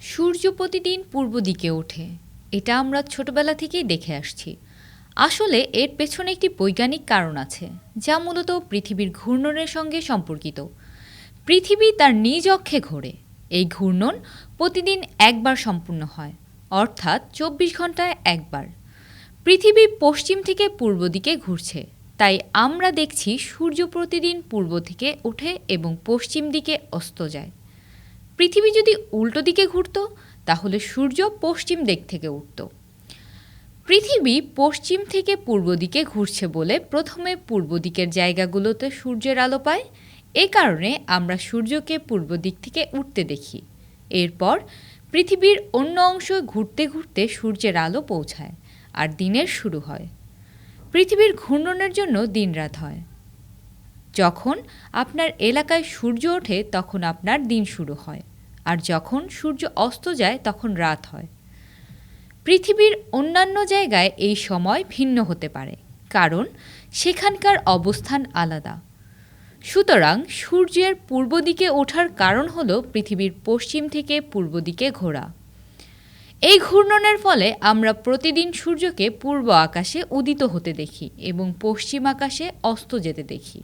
সূর্য প্রতিদিন পূর্ব দিকে ওঠে। এটা আমরা ছোটবেলা থেকেই দেখে আসছি। আসলে এর পেছনে একটি বৈজ্ঞানিক কারণ আছে, যা মূলত পৃথিবীর ঘূর্ণনের সঙ্গে সম্পর্কিত। পৃথিবী তার নিজ অক্ষে ঘোরে। এই ঘূর্ণন প্রতিদিন একবার সম্পূর্ণ হয়, অর্থাৎ চব্বিশ ঘন্টায় একবার। পৃথিবী পশ্চিম থেকে পূর্ব দিকে ঘুরছে, তাই আমরা দেখছি সূর্য প্রতিদিন পূর্ব থেকে ওঠে এবং পশ্চিম দিকে অস্ত যায়। পৃথিবী যদি উল্টো দিকে ঘুরত, তাহলে সূর্য পশ্চিম দিক থেকে উঠত। পৃথিবী পশ্চিম থেকে পূর্ব দিকে ঘুরছে বলে প্রথমে পূর্ব দিকের জায়গাগুলোতে সূর্যের আলো পায়। এ কারণে আমরা সূর্যকে পূর্ব দিক থেকে উঠতে দেখি। এরপর পৃথিবীর অন্য অংশ ঘুরতে ঘুরতে সূর্যের আলো পৌঁছায় আর দিনের শুরু হয়। পৃথিবীর ঘূর্ণনের জন্য দিনরাত হয়। যখন আপনার এলাকায় সূর্য ওঠে, তখন আপনার দিন শুরু হয়। আর যখন সূর্য অস্ত যায়, তখন রাত হয়। পৃথিবীর অন্যান্য জায়গায় এই সময় ভিন্ন হতে পারে, কারণ সেখানকার অবস্থান আলাদা। সুতরাং সূর্যের পূর্ব দিকে ওঠার কারণ হল পৃথিবীর পশ্চিম থেকে পূর্ব দিকে ঘোরা। এই ঘূর্ণনের ফলে আমরা প্রতিদিন সূর্যকে পূর্ব আকাশে উদিত হতে দেখি এবং পশ্চিম আকাশে অস্ত যেতে দেখি।